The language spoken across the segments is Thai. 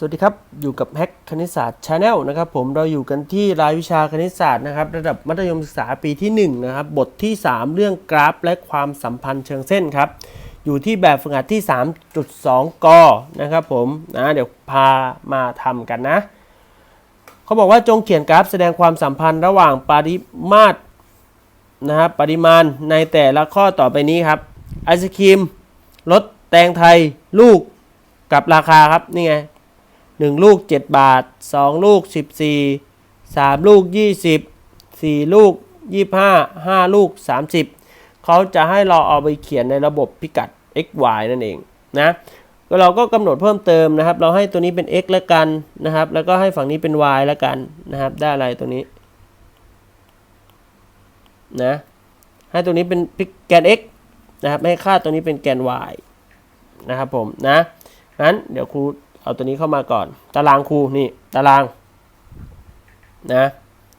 สวัสดีครับ อยู่กับแฮกคณิตศาสตร์ชาแนลนะครับผมเราอยู่กันที่รายวิชาคณิตศาสตร์นะครับ ระดับมัธยมศึกษาปีที่ 1 นะครับ บทที่ 3 เรื่องกราฟและความสัมพันธ์เชิงเส้นครับ อยู่ที่แบบฝึกหัดที่ 3.2 กนะครับผมนะเดี๋ยวพามาทำกันนะ เขาบอกว่าจงเขียนกราฟแสดงความสัมพันธ์ระหว่างปริมาตรนะครับปริมาณในแต่ละข้อต่อไปนี้ครับไอศครีมรสแตงไทยลูกกับราคาครับนี่ไง 1 ลูก 7 บาท 2 ลูก 14 3 ลูก 20 4 ลูก 25 5 ลูก 30 เขาจะให้เราเอาไปเขียนในระบบพิกัด x y นั่นเองนะก็เราก็กำหนดเพิ่มเติมนะครับ เราให้ตัวนี้เป็น x แล้วกันนะครับ แล้วก็ให้ฝั่งนี้เป็น y แล้วกันนะครับ ได้อะไรตัวนี้นะให้ตัวนี้เป็นแกน x นะครับให้ค่าตัวนี้เป็นแกน y นะครับผมนะงั้นเดี๋ยวครู เอาตัวนี้เข้ามาก่อน ตารางครูนี่ ตาราง นะ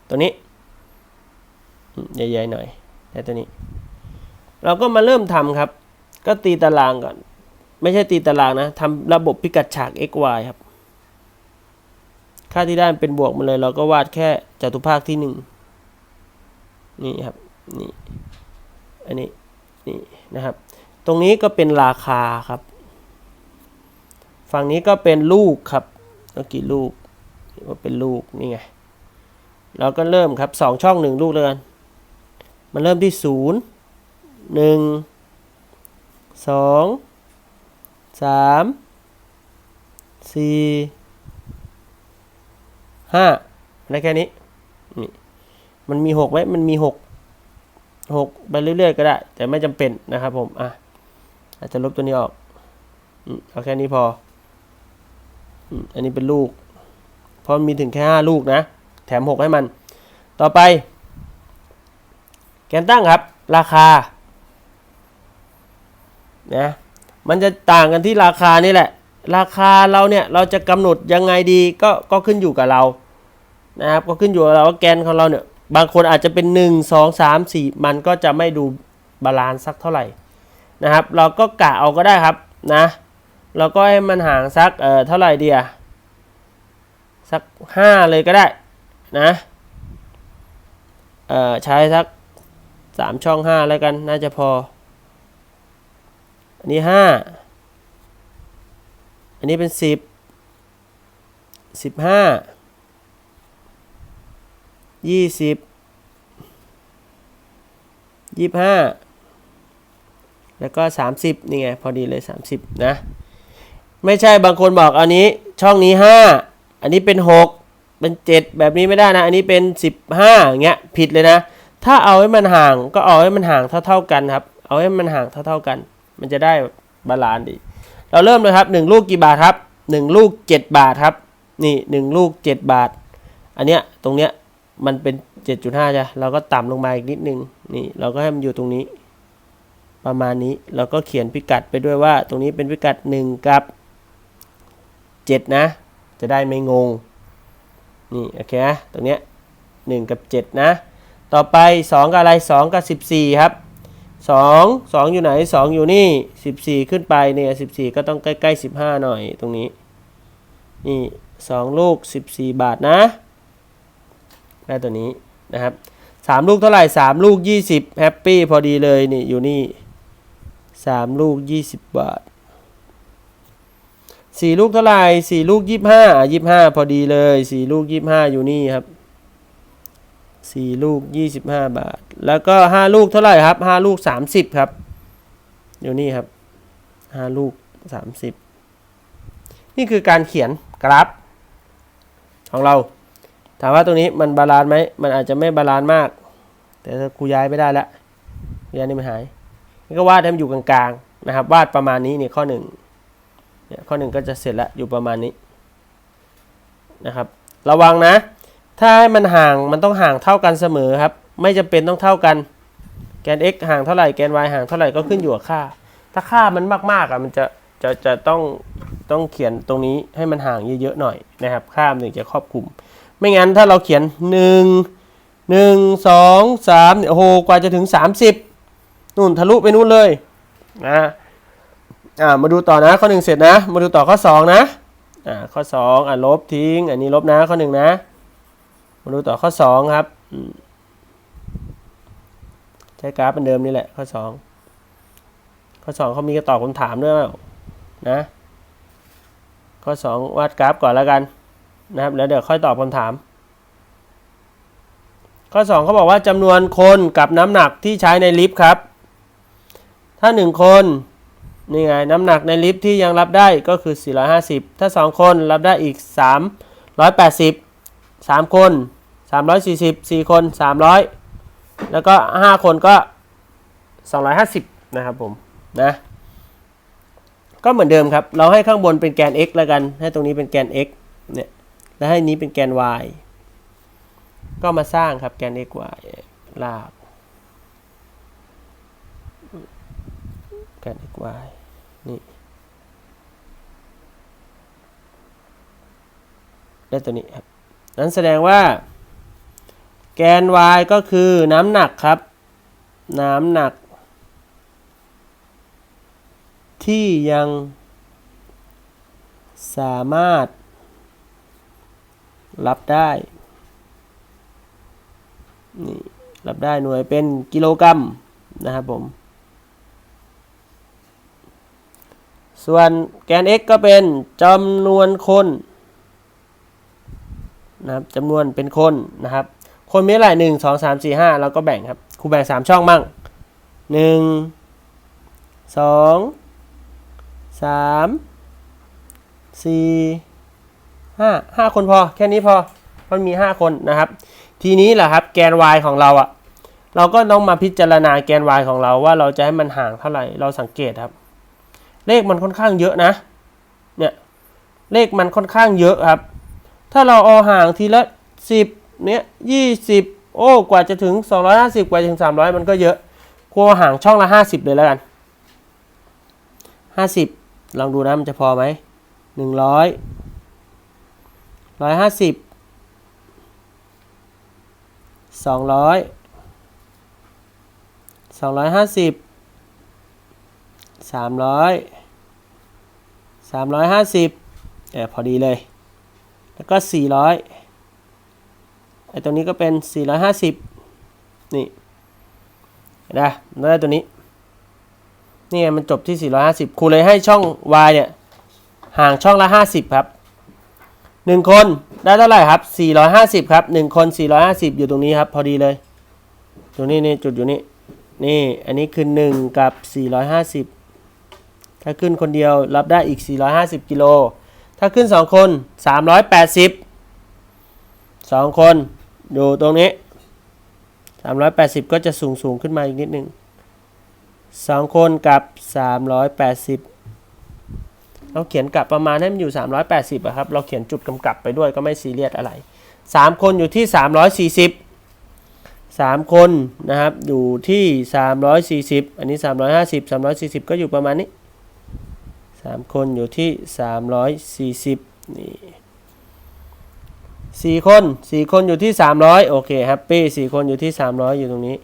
ตัวนี้ใหญ่ๆหน่อยได้ตัวนี้ เราก็มาเริ่มทำครับ ก็ตีตารางก่อน ไม่ใช่ตีตารางนะทำระบบพิกัดฉาก x y ครับ ค่าที่ได้เป็นบวกมาเลย เราก็วาดแค่จตุภาคที่หนึ่งนี่ครับ นี่ อันนี้ นี่นะครับ ตรงนี้ก็เป็นราคาครับ ฝั่งนี้ก็เป็นลูกครับก็กี่ลูกก็เป็นลูกนี่ไงเราก็เริ่มครับสองช่องหนึ่งลูกเลยกันมันเริ่มที่ศูนย์หนึ่งสองสามสี่ห้าได้แค่นี้นี่มันมีหกไหมมันมีหกหกไปเรื่อยๆก็ได้ แต่ไม่จำเป็นนะครับผมอะอาจจะลบตัวนี้ออกอเอาแค่นี้พอ อันนี้เป็นลูก เพราะมีถึงแค่ห้าลูกนะ แถมหกให้มัน ต่อไป แกนตั้งครับ ราคา นะ มันจะต่างกันที่ราคานี่แหละ ราคาเราเนี่ย เราจะกำหนดยังไงดี ก็ก็ขึ้นอยู่กับเรา นะครับ ก็ขึ้นอยู่กับเราว่าแกนของเราเนี่ย บางคนอาจจะเป็น 1 2 3 4 มันก็จะไม่ดูบาลานซ์สักเท่าไหร่นะครับ เราก็กะเอาก็ได้ครับนะ เราก็ให้มันห่างสักเอ่อเท่าไหร่เดียสักห้าเลยก็ได้นะเอ่อใช้สักสามช่องห้าแล้วกัน น่าจะพอ อันนี้ห้าอันนี้เป็นสิบสิบห้ายี่สิบยี่ห้าแล้วก็ 30 นี่ไง พอดีเลย 30 นะ ไม่ใช่บางคนบอกอันนี้ช่องนี้ 5 อันนี้เป็น 6 เป็น 7 แบบนี้ไม่ได้นะ อันนี้เป็น 15อย่างเงี้ยผิดเลยนะ ถ้าเอาให้มันห่างก็เอาให้มันห่างเท่า ๆกันครับ เอาให้มันห่างเท่า ๆกัน มันจะได้บาลานซ์ดี เราเริ่มเลยครับ 1 ลูกกี่บาทครับ 1 ลูก 7 บาทครับ นี่ 1 ลูก 7 บาท อันเนี้ยตรงเนี้ยมันเป็น 7.5จ้ะเราก็ต่ำลงมาอีกนิดนึงนี่เราก็ให้มันอยู่ตรงนี้ ประมาณนี้เราก็เขียนพิกัดไปด้วยว่า ตรงนี้เป็นพิกัด 1 กับ 7 นะ จะได้ไม่งง นี่โอเคนะตรงเนี้ย1กับ 7 นะ ต่อไป 2 กับอะไร 2 กับ 14 ครับ 2 2 อยู่ไหน 2 อยู่นี่ 14 ขึ้นไปเนี่ย14 ก็ต้องใกล้ๆ 15 หน่อยตรงนี้ นี่ 2 ลูก 14 บาทนะ ได้ตัวนี้นะครับ3ลูกเท่าไหร่ 3 ลูก 20แฮปปี้พอดีเลยนี่อยู่นี่สามลูกยี่สิบบาท สี่ลูกเท่าไหร่สี่ลูกยี่ห้ายี่ห้าพอดีเลยสี่ลูกยี่ห้าอยู่นี่ครับสี่ลูกยี่สิบห้าบาท แล้วก็ห้าลูกเท่าไหร่ครับห้าลูกสามสิบครับอยู่นี่ครับห้าลูกสามสิบนี่คือการเขียนกราฟของเรา ถามว่าตรงนี้มันบาลานซ์ไหมมันอาจจะไม่บาลานซ์มาก แต่ถ้าครูย้ายไม่ได้แล้วย้ายนี่มันหายนี่ก็วาดให้มันอยู่กลางๆนะครับ วาดประมาณนี้เนี่ยข้อหนึ่ง เนี่ยข้อหนึ่งก็จะเสร็จแล้วอยู่ประมาณนี้นะครับ ระวังนะ ถ้าให้มันห่างมันต้องห่างเท่ากันเสมอครับ ไม่จำเป็นต้องเท่ากัน แกน x ห่างเท่าไหร่แกน y ห่างเท่าไหร่ก็ขึ้นอยู่กับค่า ถ้าค่ามันมากๆอะมันจะจะจะต้องต้องเขียนตรงนี้ให้มันห่างเยอะๆหน่อยนะครับ ค่ามันถึงจะครอบคลุม ไม่งั้นถ้าเราเขียน 1 1 2 3เนี่ยโอ้โหกว่าจะถึง 30 นู่นทะลุไปนู่นเลยนะ อ่ามาดูต่อนะข้อหนึ่งเสร็จนะ มาดูต่อข้อสองนะอ่าข้อสองอะลบทิ้ง อันนี้ลบนะข้อหนึ่งนะ มาดูต่อข้อสองครับใช้กราฟเป็นเดิมนี่แหละข้อสองข้อสองเขามีกระตอบคำถามด้วยนะ ข้อสองวาดกราฟก่อนแล้วกันนะครับแล้วเดี๋ยวค่อยตอบคำถาม ข้อสองเขาบอกว่าจำนวนคนกับน้ำหนักที่ใช้ในลิฟต์ครับ ถ้าหนึ่งคน นี่ไงน้ำหนักในลิฟต์ที่ยังรับได้ก็คือ 450 ถ้า 2 คนรับได้อีก 380 3 คน 340 4 คน 300 แล้วก็ 5 คนก็ 250 นะครับผมนะก็เหมือนเดิมครับ เราให้ข้างบนเป็นแกน x แล้วกัน ให้ตรงนี้เป็นแกน x เนี่ย แล้วให้นี้เป็นแกน y ก็มาสร้างครับแกน x y ลากแกน x y นี่ได้ตัวนี้ครับ นั้นแสดงว่า แกน y ก็คือน้ำหนักครับ น้ำหนัก ที่ยังสามารถ รับได้นี่รับได้หน่วยเป็นกิโลกรัมนะครับผม ส่วนแกน x ก็เป็นจำนวนคนนะครับจำนวนเป็นคนนะครับ คนมีเท่าไหร่หนึ่งสองสามสี่ห้าเราก็แบ่งครับครูแบ่งสามช่องมั่งหนึ่งสองสามสี่ห้าห้าคนพอ แค่นี้พอมันมีห้าคนนะครับ ทีนี้แหละครับแกน y ของเราอะเราก็ต้องมาพิจารณาแกน y ของเราว่าเราจะให้มันห่างเท่าไหร่เราสังเกตครับ เลขมันค่อนข้างเยอะนะ เนี่ย เลขมันค่อนข้างเยอะครับ ถ้าเราเอาห่างทีละสิบเนี่ยยี่สิบโอ้กว่าจะถึงสองร้อยห้าสิบกว่าจะถึงสามร้อยมันก็เยอะครัวห่างช่องละห้าสิบเลยแล้วกันห้าสิบลองดูนะมันจะพอไหมหนึ่งร้อยร้อยห้า สามร้อยสามร้อยห้าสิบเออพอดีเลย แล้วก็สี่ร้อยไอตรงนี้ก็เป็นสี่ร้อยห้าสิบนี่เห็นไหมได้ตัวนี้ นี่มันจบที่450ครูเลยให้ช่อง y เนี่ย ห่างช่องละ50ครับ1คนได้เท่าไหร่ครับ450ครับ1คน450อยห้าสิบอยู่ตรงนี้ครับ พอดีเลย ตรงนี้นี่จุดอยู่นี่นี่ อันนี้คือ1กับ450 ถ้าขึ้นคนเดียวรับได้อีก 450 กิโล ถ้าขึ้น 2 คน 380 2 คนอยู่ตรงนี้ 380 ก็จะสูงสูงขึ้นมาอีกนิดหนึ่งสองคนกับ 380 เราเขียนกลับประมาณให้มันอยู่ 380อะครับ เราเขียนจุดกำกับไปด้วยก็ไม่ซีเรียสอะไร 3 คนอยู่ที่ 340 3 คนนะครับอยู่ที่ 340 อันนี้ 350 340 ก็อยู่ประมาณนี้ 3 คนอยู่ที่ 340นี่4คน4คนอยู่ที่ 300 โอเคแฮปปี้4คนอยู่ที่ 300 อยู่ตรงนี้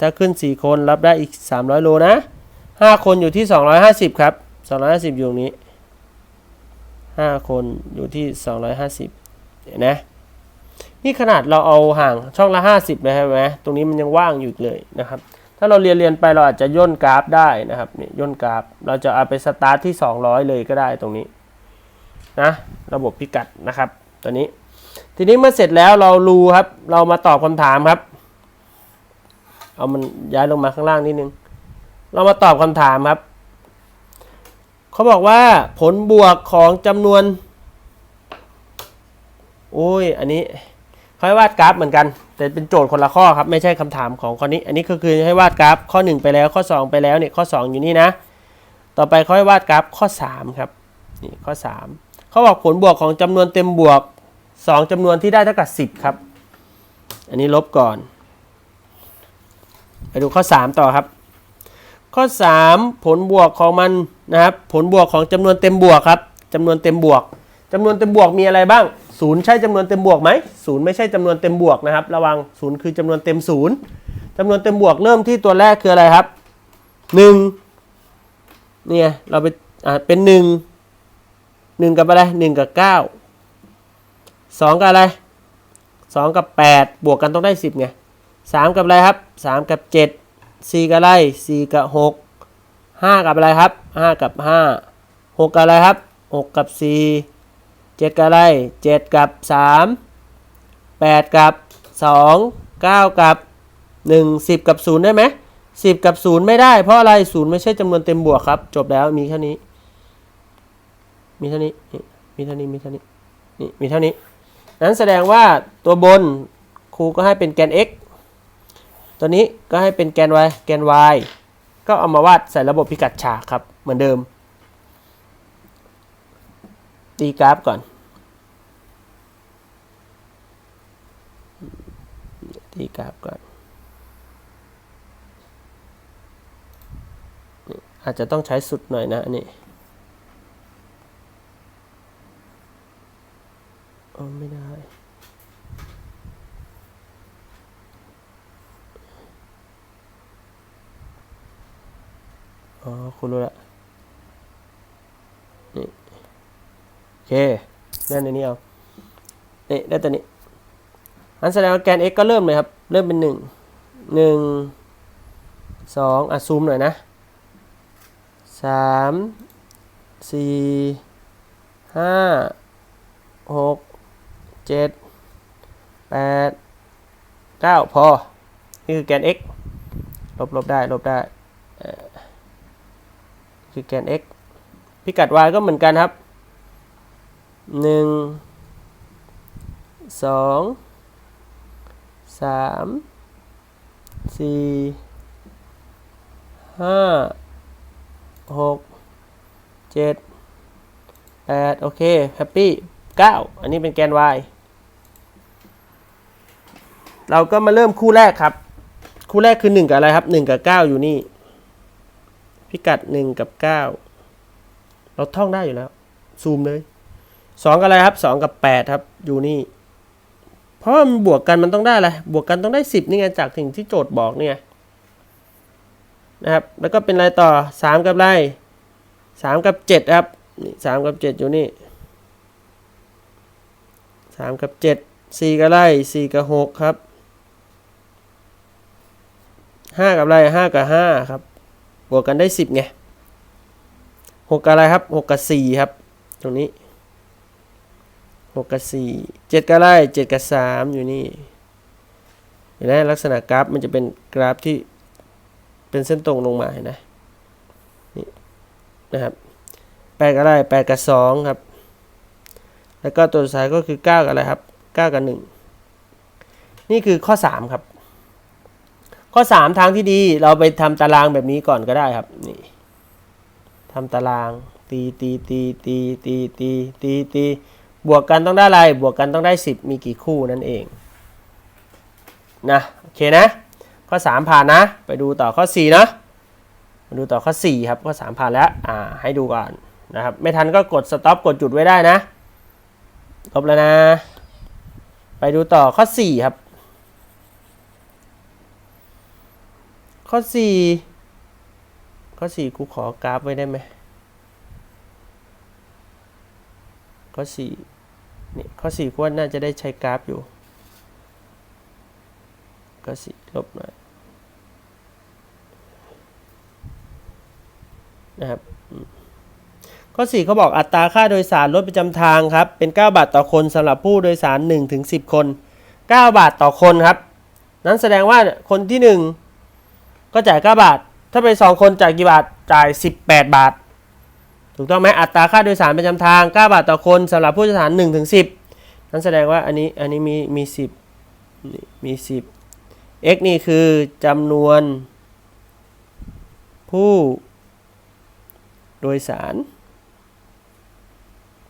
ถ้าขึ้น 4 คนรับได้อีก 300 โลนะ 5 คนอยู่ที่ 250 ครับ 250 อยู่ตรงนี้ 5 คนอยู่ที่ 250 เห็นไหมนี่ขนาดเราเอาห่างช่องละ 50เลยใช่ไหมตรงนี้มันยังว่างอยู่เลยนะครับ ถ้าเราเรียนเรียนไปเราอาจจะย่นกราฟได้นะครับนี่ย่นกราฟ เราจะเอาไปสตาร์ทที่ 200 เลยก็ได้ตรงนี้นะระบบพิกัดนะครับตัวนี้ ทีนี้เมื่อเสร็จแล้วเรารู้ครับ เรามาตอบคำถามครับ เอามันย้ายลงมาข้างล่างนิดนึง เรามาตอบคำถามครับเขาบอกว่าผลบวกของจำนวนโอ้ยอันนี้เขาให้วาดกราฟเหมือนกัน แต่เป็นโจทย์คนละข้อครับไม่ใช่คำถามของข้อนี้ อันนี้ก็คือให้วาดกราฟข้อ 1 ไปแล้วข้อ 2 ไปแล้วเนี่ยข้อ 2 อยู่นี่นะ ต่อไปเขาให้วาดกราฟข้อ 3 ครับนี่ข้อ 3 เขาบอกผลบวกของจำนวนเต็มบวก 2จำนวนที่ได้เท่ากับ10 ครับ อันนี้ลบก่อน ไปดูข้อ 3 ต่อครับ ข้อ 3 ผลบวกของมันนะครับผลบวกของจำนวนเต็มบวกครับจำนวนเต็มบวกจำนวนเต็มบวกมีอะไรบ้าง ศูนย์ใช่จำนวนเต็มบวกไหมศูนย์ไม่ใช่จำนวนเต็มบวกนะครับ ระวังศูนย์คือจำนวนเต็มศูนย์จำนวนเต็มบวกเริ่มที่ตัวแรกคืออะไรครับ1เนี่ยเราไปอ่าเป็น1หนึ่งกับอะไรหนึ่งกับเก้าสองกับอะไรสองกับแปดบวกกันต้องได้สิบไงสามกับอะไรครับสามกับเจ็ดสี่กับอะไรสี่กับหกห้ากับอะไรครับห้ากับห้าหกกับอะไรครับหกกับสี่ เจ็ดกับอะไรเจ็ดกับสามแปดกับสองเก้ากับหนึ่งสิบกับศูนย์ได้ไหมสิบกับศูนย์ไม่ได้ เพราะอะไรศูนย์ไม่ใช่จำนวนเต็มบวกครับ จบแล้วมีแค่นี้ มีเท่านี้ มีเท่านี้ มีเท่านี้ นี่ มีเท่านี้ นั้นแสดงว่าตัวบนครูก็ให้เป็นแกน x ตัวนี้ก็ให้เป็นแกน y แกน y ก็เอามาวาดใส่ระบบพิกัดฉากครับ เหมือนเดิม ตีกราฟก่อน ตีกราฟก่อน อาจจะต้องใช้สุดหน่อยนะนนี้อ๋อไม่ได้อ๋อคุณรู้ละนี่ โอเคได้ในนี้เอาเนี่ได้ตัวนี้อันแสดงว่าแกน x ก็เริ่มเลยครับ เริ่มเป็นหนึ่งหนึ่งสองอะซูมหน่อยนะสามสี่ห้าหกเจ็ดแปดเก้าพอ นี่คือแกน x ลบลบได้ ลบได้คือแกน x พิกัด y ก็เหมือนกันครับ หนึ่งสองสามสี่ห้าหกเจ็ดแปดโอเคแฮปปี้9อันนี้เป็นแกน y เราก็มาเริ่มคู่แรกครับ คู่แรกคือ 1 กับอะไรครับ 1 กับ 9 อยู่นี่ พิกัด 1 กับ 9 เราท่องได้อยู่แล้ว ซูมเลย 2กับอะไรครับ2กับ8ครับอยู่นี่ เพราะมันบวกกันมันต้องได้อะไรบวกกันต้องได้10นี่ไงจากสิ่งที่โจทย์บอกเนี่ยนะครับแล้วก็เป็นอะไรต่อ3กับอะไร3กับ7ครับนี่3กับ7อยู่นี่สามกับเจ็ดสี่กับไรสี่กับหกครับห้ากับไรห้ากับห้าครับ บวกกันได้สิบไงหกกับอะไรครับหกกับสี่ครับ ตรงนี้ หกกับสี่เจ็ดกับไรเจ็ดกับสามอยู่นี่เห็นไหมลักษณะกราฟมันจะเป็นกราฟที่เป็นเส้นตรงลงมาเห็นไหมนี่นะครับแปดกับไรแปดกับสองครับ แล้วก็ตัวสุดท้ายก็คือ9กับอะไรครับ9กับ1นี่คือข้อ3ครับ ข้อ3ทางที่ดีเราไปทำตารางแบบนี้ก่อนก็ได้ครับนี่ทำตารางตีตีตีตีตีตีตีตี บวกกันต้องได้อะไร บวกกันต้องได้ 10 มีกี่คู่นั่นเอง นะ โอเคนะ ข้อ 3 ผ่านนะ ไปดูต่อข้อ4นะมาดูต่อข้อ 4 ครับ ข้อ 3 ผ่านแล้ว อ่า ให้ดูก่อนนะครับ ไม่ทันก็กดสต็อปกดจุดไว้ได้นะลบแล้วนะ ไปดูต่อข้อ 4 ครับ ข้อ 4 ข้อ 4 กูขอกราฟไว้ได้ไหม ข้อ4นี่ข้อ4กูว่าน่าจะได้ใช้กราฟอยู่ข้อ4ลบหน่อยนะครับข้อ4เขาบอกอัตราค่าโดยสารรถประจำทางครับ เป็น 9 บาทต่อคนสำหรับผู้โดยสาร1ถึง10 คน 9 บาทต่อคนครับ นั้นแสดงว่าคนที่ 1 ก็จ่าย 9 บาท ถ้าเป็น2คนจ่ายกี่บาท จ่าย 18 บาท ถูกต้องไหมอัตราค่าโดยสารประจำทาง 9 บาทต่อคนสำหรับผู้โดยสาร1ถึง10 นั้นแสดงว่าอันนี้อันนี้มีมี 10 มี 10 x นี่คือจำนวน ผู้โดยสาร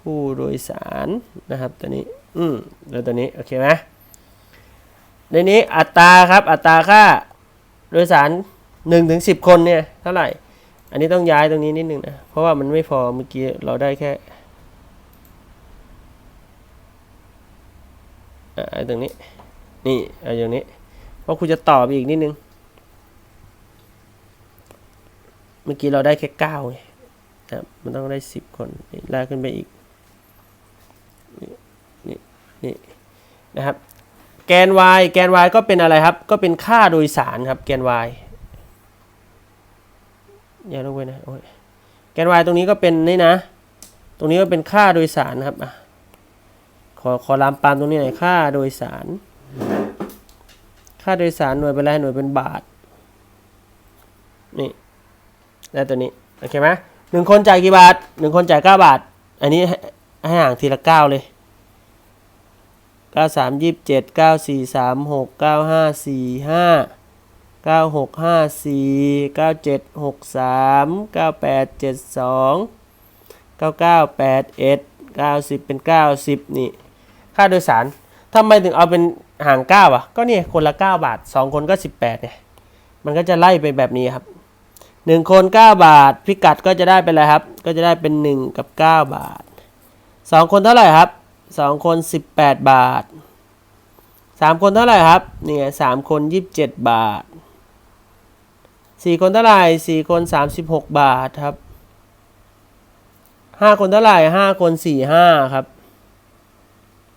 ผู้โดยสารนะครับตัวนี้อืมแล้วตัวนี้โอเคไหมในนี้อัตราครับอัตราค่าโดยสาร1ถึง10 คนเนี่ยเท่าไหร่ อันนี้ต้องย้ายตรงนี้นิดนึงนะ เพราะว่ามันไม่พอเมื่อกี้เราได้แค่อ่าไอ้ตรงนี้ นี่เอาอย่างนี้ เพราะคุณจะต่อไปอีกนิดนึง เมื่อกี้เราได้แค่9ไงครับมันต้องได้10คนลากขึ้นไปอีกนี่ นะครับ แกน y แกน y ก็เป็นอะไรครับ ก็เป็นค่าโดยสารครับ แกน y อย่าลงไปนะโอ้ยแกน y ตรงนี้ก็เป็นนี่นะ ตรงนี้ก็เป็นค่าโดยสารนะครับอะขอขอลามปามตรงนี้หน่อยค่าโดยสาร ค่าโดยสารหน่วยเป็นไรหน่วยเป็นบาท นี่ได้ตัวนี้ โอเคไหมหนึ่งคนจ่ายกี่บาทหนึ่งคนจ่ายเก้าบาท อันนี้ให้ให้ห่างทีละเก้าเลยเก้าสามยี่สิบเจ็ดเก้าสี่สามหกเก้าห้าสี่ห้า เก้าหกห้าสี่เก้าเจ็ดหกสามเก้าแปดเจ็ดสองเก้าเก้าแปดเอ็ดเก้าสิบเป็นเก้าสิบนี่ ค่าโดยสารทำไมถึงเอาเป็นห่างเก้าอะ ก็เนี่ย คนละเก้าบาทสองคนก็สิบแปดเนี่ยมันก็จะไล่ไปแบบนี้ครับหนึ่งคนเก้าบาท พิกัดก็จะได้เป็นอะไรครับ ก็จะได้เป็นหนึ่งกับเก้าบาทสองคนเท่าไหร่ครับสองคนสิบแปดบาทสามคนเท่าไหร่ครับเนี่ยสามคนยี่สิบเจ็ดบาท สี่คนเท่าไหร่สี่คนสามสิบหกบาทครับห้าคนเท่าไหร่ห้าคนสี่ห้าครับ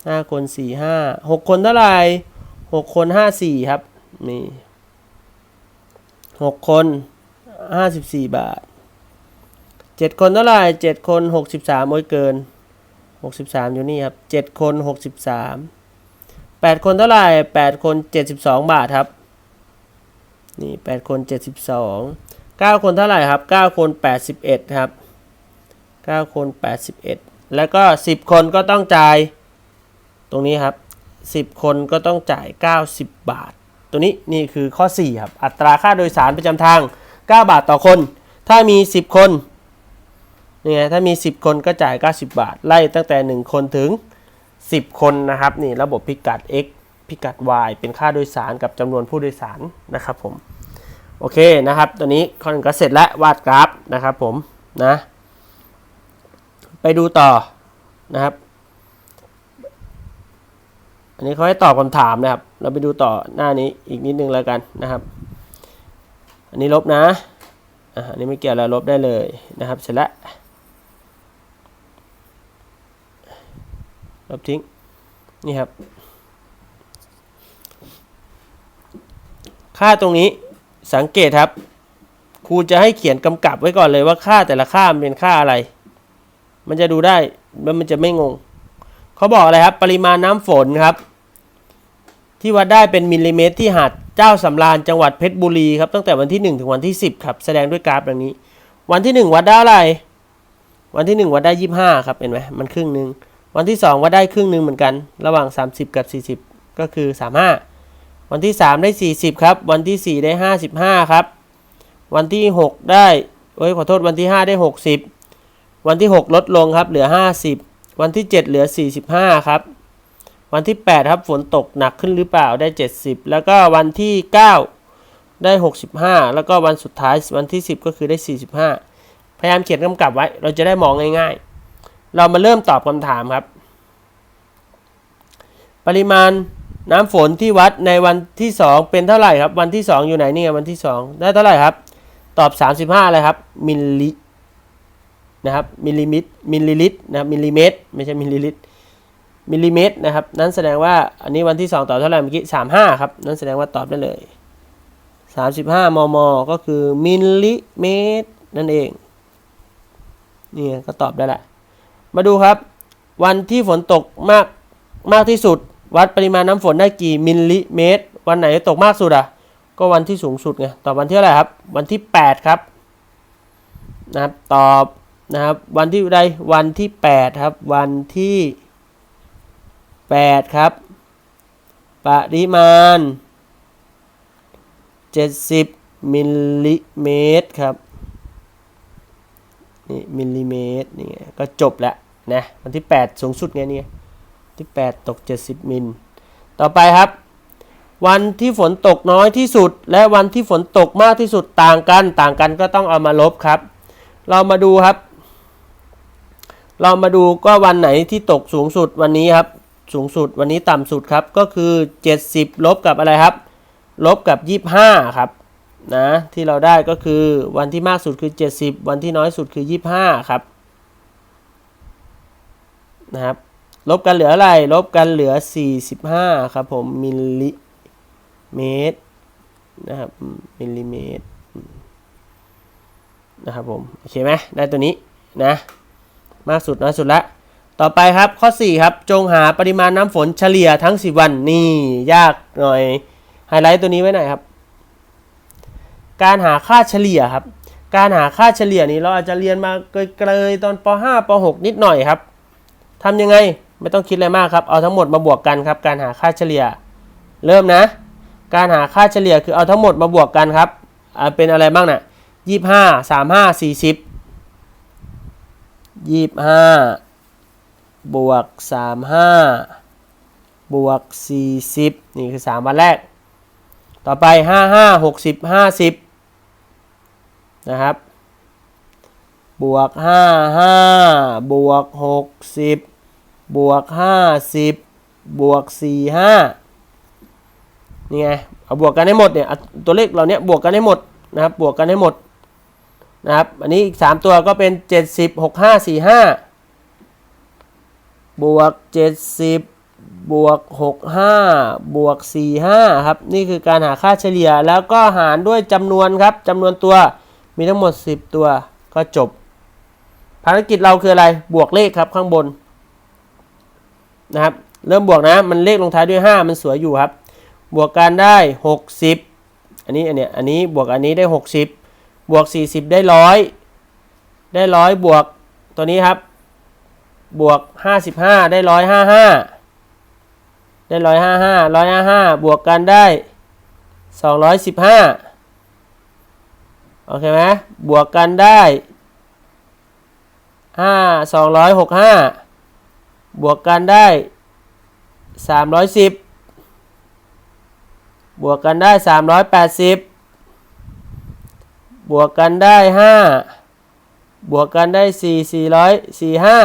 ห้าคนสี่ห้าหกคนเท่าไหร่หกคนห้าสี่ครับนี่หกคนห้าสิบสี่บาทเจ็ดคนเท่าไหร่เจ็ดคนหกสิบสามโอ้ยเกินหกสิบสามอยู่นี่ครับเจ็ดคนหกสิบสามแปดคนเท่าไหร่แปดคนเจ็ดสิบสองบาทครับ นี่แปดคนเจ็ดสิบสองเก้าคนเท่าไหร่ครับเก้าคนแปดสิบเอ็ดครับเก้าคนแปดสิบเอ็ดแล้วก็สิบคนก็ต้องจ่าย ตรงนี้ครับสิบคนก็ต้องจ่ายเก้าสิบบาท ตัวนี้นี่คือข้อ 4 ครับ อัตราค่าโดยสารประจำทาง 9 บาทต่อคน ถ้ามี 10 คนนี่ไงถ้ามี 10 คนก็จ่าย 90 บาท ไล่ตั้งแต่ 1 คนถึง 10 คนนะครับ นี่ระบบพิกัด x พิกัด y เป็นค่าโดยสารกับจำนวนผู้โดยสารนะครับผมโอเคนะครับ ตัวนี้ข้อหนึ่งก็เสร็จแล้ววาดกราฟนะครับผมนะไปดูต่อนะครับ อันนี้เขาให้ตอบคำถามนะครับ เราไปดูต่อหน้านี้อีกนิดนึงแล้วกันนะครับ อันนี้ลบนะอะอันนี้ไม่เกี่ยวแล้วลบได้เลยนะครับ เสร็จแล้วลบทิ้งนี่ครับ ค่าตรงนี้สังเกตครับ ครูจะให้เขียนกำกับไว้ก่อนเลยว่าค่าแต่ละค่ามันเป็นค่าอะไร มันจะดูได้แล้วมันจะไม่งง เขาบอกอะไรครับ ปริมาณน้ำฝนครับ ที่วัดได้เป็นมิลลิเมตรที่หาดเจ้าสำราญจังหวัดเพชรบุรีครับตั้งแต่วันที่ 1 ถึงวันที่ 10 ครับ แสดงด้วยกราฟดังนี้ วันที่ 1 วัดได้อะไร วันที่ 1 วัดได้ 25 ครับเห็นไหมมันครึ่งหนึ่งวันที่ 2 วัดได้ครึ่งหนึ่งเหมือนกัน ระหว่าง 30 กับ 40 ก็คือ 35 วันที่ 3 ได้ 40 ครับ วันที่ 4 ได้ 55 ครับ วันที่ 6 ได้เอ้ยขอโทษวันที่ 5 ได้ 60 วันที่ 6 ลดลงครับเหลือ 50 วันที่ 7 เหลือ 45 ครับ วันที่ 8 ครับฝนตกหนักขึ้นหรือเปล่าได้ 70 แล้วก็วันที่ 9 ได้ 65 แล้วก็วันสุดท้ายวันที่ 10 ก็คือได้ 45 พยายามเขียนกำกับไว้ เราจะได้มองง่ายๆ เรามาเริ่มตอบคำถามครับ ปริมาณ น้ำฝนที่วัดในวันที่ 2 เป็นเท่าไหร่ครับ วันที่ 2 อยู่ไหนเนี่ยวันที่ 2 ได้เท่าไหร่ครับ ตอบ 35เลยครับมิลลินะครับมิลลิมิตรมิลลิลิตรนะครับมิลลิเมตรไม่ใช่มิลลิลิตรมิลลิเมตรนะครับนั้นแสดงว่าอันนี้วันที่ 2 ตอบเท่าไหร่เมื่อกี้35ครับนั้นแสดงว่าตอบได้เลย 35 มม ก็คือมิลลิเมตรนั่นเองนี่ก็ตอบได้แหละมาดูครับ วันที่ฝนตกมากมากที่สุด วัดปริมาณน้ำฝนได้กี่มิลลิเมตร วันไหนตกมากสุดอะ ก็วันที่สูงสุดไงตอบวันที่เท่าไรครับ วันที่ 8 ครับนะครับตอบนะครับวันที่ใดวันที่ 8 ครับ วันที่ 8 ครับ ปริมาณ 70 มิลลิเมตรครับนี่มิลลิเมตรนี่ก็จบแล้วนะวันที่ 8 สูงสุดไงเนี่ย ที่ 8 ตก 70 มิล ต่อไปครับ วันที่ฝนตกน้อยที่สุด และวันที่ฝนตกมากที่สุดต่างกัน ต่างกันก็ต้องเอามาลบครับ เรามาดูครับ เรามาดูก็วันไหนที่ตกสูงสุดวันนี้ครับ สูงสุดวันนี้ต่ำสุดครับ ก็คือ 70 ลบกับอะไรครับ ลบกับ 25 ครับนะที่เราได้ก็คือวันที่มากสุดคือ 70 วันที่น้อยสุดคือ 25 ครับนะครับ ลบกันเหลืออะไร ลบกันเหลือ 45 ครับผม มิลลิเมตรนะครับ มิลลิเมตรนะครับผม โอเคไหมได้ตัวนี้นะ มากสุดน้อยสุดละ ต่อไปครับข้อ 4 ครับ จงหาปริมาณน้ำฝนเฉลี่ยทั้ง 10 วัน นี่ ยากหน่อย ไฮไลท์ตัวนี้ไว้หน่อยครับ การหาค่าเฉลี่ยครับ การหาค่าเฉลี่ยนี้เราอาจจะเรียนมาเกยๆตอนป .5 ป .6 นิดหน่อยครับทำยังไง ไม่ต้องคิดอะไรมากครับ เอาทั้งหมดมาบวกกันครับ การหาค่าเฉลี่ย เริ่มนะ การหาค่าเฉลี่ยคือเอาทั้งหมดมาบวกกันครับ เป็นอะไรบ้างนะ่ะยี่ห้าสามห้าสี่สิบยี่ห้าบวกสามห้าบวกสี่สิบนี่คือสามวันแรก ต่อไปห้าห้าหกสิบห้าสิบนะครับ บวกห้าห้าบวกหกสิบ บวกห้าสิบบวกสี่ห้านี่ไงเอาบวกกันให้หมดเนี่ยตัวเลขเราเนี้ยบวกกันให้หมดนะครับบวกกันให้หมดนะครับอันนี้อีก 3 ตัวก็เป็น 70 65 45 บวก 70 บวก 65 บวก 45 ครับ นี่คือการหาค่าเฉลี่ยแล้วก็หารด้วยจำนวนครับจำนวนตัวมีทั้งหมด 10 ตัวก็จบ ภารกิจเราคืออะไรบวกเลขครับข้างบน นะครับ เริ่มบวกนะ มันเลขลงท้ายด้วย 5 มันสวยอยู่ครับ บวกกันได้ 60 อันนี้อันเนี้ยอันนี้บวกอันนี้ได้ 60 บวก 40 ได้ร้อยได้ร้อยบวกตัวนี้ครับ บวก 55 ได้ร้อยห้าห้าได้ร้อยห้าห้าร้อยห้าห้าบวกกันได้ 215โอเคไหมบวกกันได้ 5 265 บวกกันได้สามร้อยสิบบวกกันได้สามร้อยแปดสิบบวกกันได้ห้าบวกกันได้สี่สี่ร้อยสี่ห้า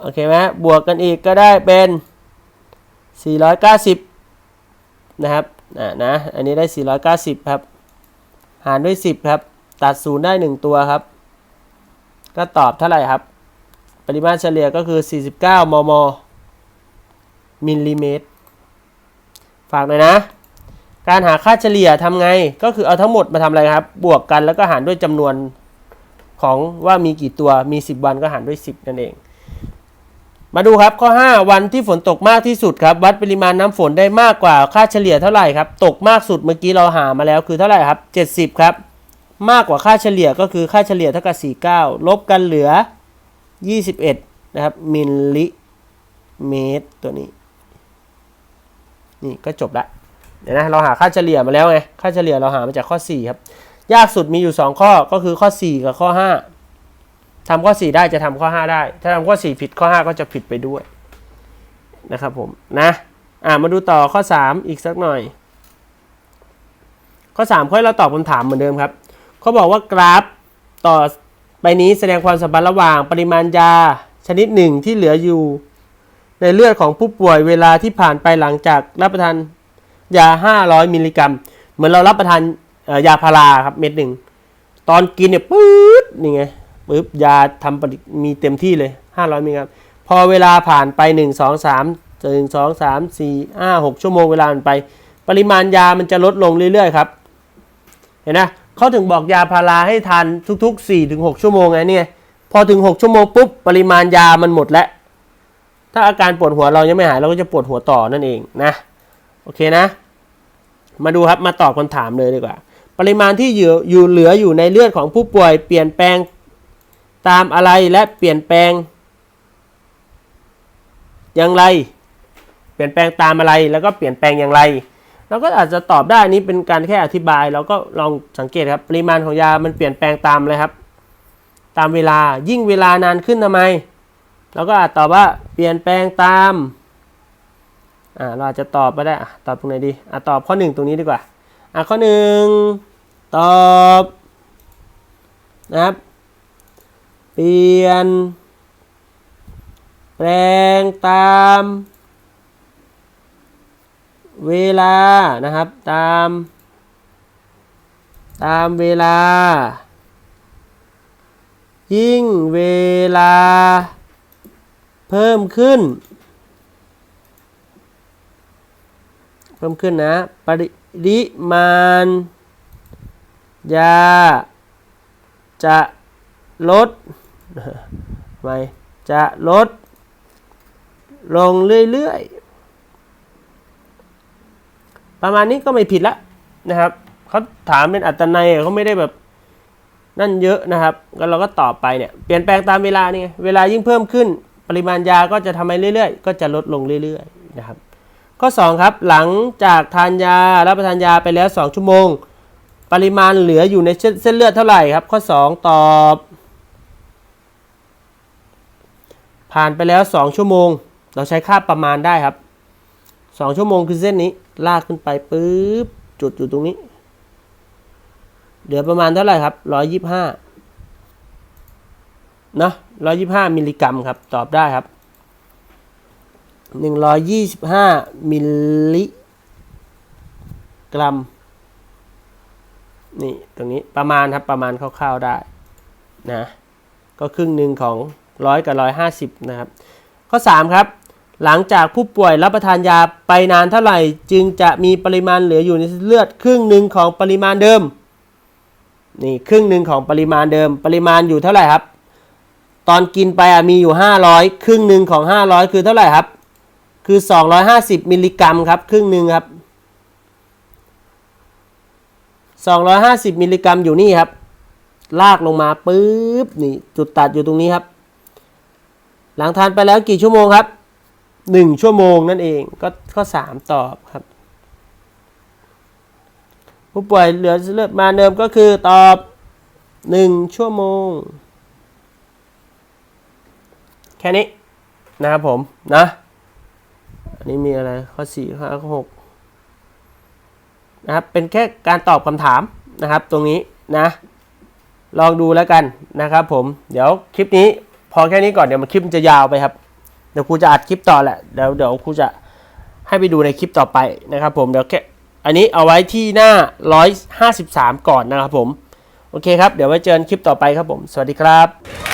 โอเคไหมบวกกันอีกก็ได้เป็นสี่ร้อยเก้าสิบนะครับนะนะ อันนี้ได้สี่ร้อยเก้าสิบครับ หารด้วย 10 ครับ ตัดศูนย์ได้ 1 ตัวครับ ก็ตอบเท่าไหร่ครับ ปริมาณเฉลี่ยก็คือ 49 มม มิลลิเมตร ฝากเลยนะ การหาค่าเฉลี่ยทำไง ก็คือเอาทั้งหมดมาทำอะไรครับ บวกกันแล้วก็หารด้วยจำนวนของว่ามีกี่ตัว มี 10 วันก็หารด้วย 10 นั่นเอง มาดูครับข้อ 5 วันที่ฝนตกมากที่สุดครับ วัดปริมาณน้ำฝนได้มากกว่าค่าเฉลี่ยเท่าไหร่ครับ ตกมากสุดเมื่อกี้เราหามาแล้วคือเท่าไหร่ครับ 70 ครับ มากกว่าค่าเฉลี่ยก็คือค่าเฉลี่ยเท่ากับ49 ลบกันเหลือ 21 นะครับ มิลลิเมตรตัวนี้ นี่ก็จบละเดี๋ยวนะเราหาค่าเฉลี่ยมาแล้วไง ค่าเฉลี่ยเราหามาจากข้อ 4 ครับ ยากสุดมีอยู่ 2 ข้อก็คือข้อ 4 กับข้อ 5ทำข้อ 4 ได้จะทำข้อ 5 ได้ ถ้าทำข้อ 4 ผิดข้อ 5 ก็จะผิดไปด้วยนะครับผมนะอ่ามาดูต่อข้อ 3 อีกสักหน่อย ข้อ3ข้อยเราตอบคำถามเหมือนเดิมครับเขาบอกว่ากราฟต่อ ไปนี้แสดงความสัมพันธ์ระหว่างปริมาณยา ชนิดหนึ่งที่เหลืออยู่ ในเลือดของผู้ป่วยเวลาที่ผ่านไปหลังจากรับประทานยา 500 มิลลิกรัม เหมือนเรารับประทานยาพาราครับเม็ดหนึ่ง ตอนกินเนี่ยปื๊ดนี่ไงปึ๊บยาทำปฏิมีเต็มที่เลย 500 มิลลิกรัม พอเวลาผ่านไป 1 2 3 1 2 3 4 5 6 ชั่วโมงเวลาผ่านไป ปริมาณยามันจะลดลงเรื่อยๆครับ เห็นนะ เขาถึงบอกยาพาราให้ทานทุก ๆ 4-6 ชั่วโมงไงเนี่ยพอถึง 6 ชั่วโมงปุ๊บปริมาณยามันหมดแล้ว ถ้าอาการปวดหัวเรายังไม่หายเราก็จะปวดหัวต่อนั่นเองนะ โอเคนะ มาดูครับมาตอบคำถามเลยดีกว่า ปริมาณที่อยู่อยู่เหลืออยู่ในเลือดของผู้ป่วยเปลี่ยนแปลงตามอะไรและเปลี่ยนแปลง อย่างไร เปลี่ยนแปลงตามอะไรแล้วก็เปลี่ยนแปลงอย่างไร เราก็อาจจะตอบได้นี้เป็นการแค่อธิบาย เราก็ลองสังเกตครับปริมาณของยามันเปลี่ยนแปลงตามเลยครับ ตามเวลายิ่งเวลานานขึ้นทำไม เราก็อาจตอบว่าเปลี่ยนแปลงตามอ่าเราอาจจะตอบไปได้อะตอบตรงไหนดีอะตอบข้อหนึ่งตรงนี้ดีกว่าอะข้อหนึ่งตอบนะครับเปลี่ยน แปลงตาม เวลานะครับ ตาม ตามเวลา ยิ่งเวลา เพิ่มขึ้น เพิ่มขึ้นนะ ปริมาณ ยา จะลดไมจะลด ลงเรื่อย ๆ ประมาณนี้ก็ไม่ผิดละนะครับเขาถามเป็นอัตนัยเขาไม่ได้แบบนั่นเยอะนะครับก็เราก็ตอบไปเนี่ยเปลี่ยนแปลงตามเวลานี่เวลายิ่งเพิ่มขึ้น ปริมาณยาก็จะทำให้เรื่อยๆ ก็จะลดลงเรื่อยๆนะครับ ข้อ 2 ครับหลังจากทานยารับประทานยาไปแล้ว 2 ชั่วโมง ปริมาณเหลืออยู่ในเส้นเส้นเลือดเท่าไหร่ครับ ข้อ 2 ตอบ ผ่านไปแล้ว 2 ชั่วโมง เราใช้ค่าประมาณได้ครับ 2ชั่วโมงคือเส้นนี้ ลากขึ้นไปปุ๊บจุดอยู่ตรงนี้เหลือประมาณเท่าไหร่ครับ125นะ125มิลลิกรัมครับ ตอบได้ครับ125มิลลิกรัม นี่ตรงนี้ประมาณครับประมาณคร่าวๆได้นะ ก็ครึ่งหนึ่งของร้อยกับร้อยห้าสิบนะครับ ข้อ3ครับ หลังจากผู้ป่วยรับประทานยาไปนานเท่าไหร่ จึงจะมีปริมาณเหลืออยู่ในเลือดครึ่งหนึ่งของปริมาณเดิมนี่ครึ่งหนึ่งของปริมาณเดิม ปริมาณอยู่เท่าไหร่ครับ ตอนกินไปมีอยู่ 500 ครึ่งหนึ่งของ 500 คือเท่าไหร่ครับ คือ 250 มิลลิกรัมครับ ครึ่งหนึ่งครับ 250 มิลลิกรัมอยู่นี่ครับ ลากลงมาปุ๊บนี่จุดตัดอยู่ตรงนี้ครับ หลังทานไปแล้วกี่ชั่วโมงครับ 1 ชั่วโมงนั่นเองก็ข้อ 3 ตอบครับ ผู้ป่วยเหลือเลือดมาเดิมก็คือตอบ 1 ชั่วโมง แค่นี้นะครับผมนะ อันนี้มีอะไรข้อ 4 ข้อข้อ6นะครับ เป็นแค่การตอบคำถามนะครับ ตรงนี้นะ ลองดูแล้วกันนะครับผม เดี๋ยวคลิปนี้พอแค่นี้ก่อนเดี๋ยวมันคลิปมันจะยาวไปครับ เดี๋ยวครูจะอัดคลิปต่อแหละเดี๋ยวเดี๋ยวครูจะให้ไปดูในคลิปต่อไปนะครับ ผมเดี๋ยวแค่อันนี้เอาไว้ที่หน้า 153 ก่อนนะครับผม โอเคครับ เดี๋ยวไว้เจอกันคลิปต่อไปครับผม สวัสดีครับ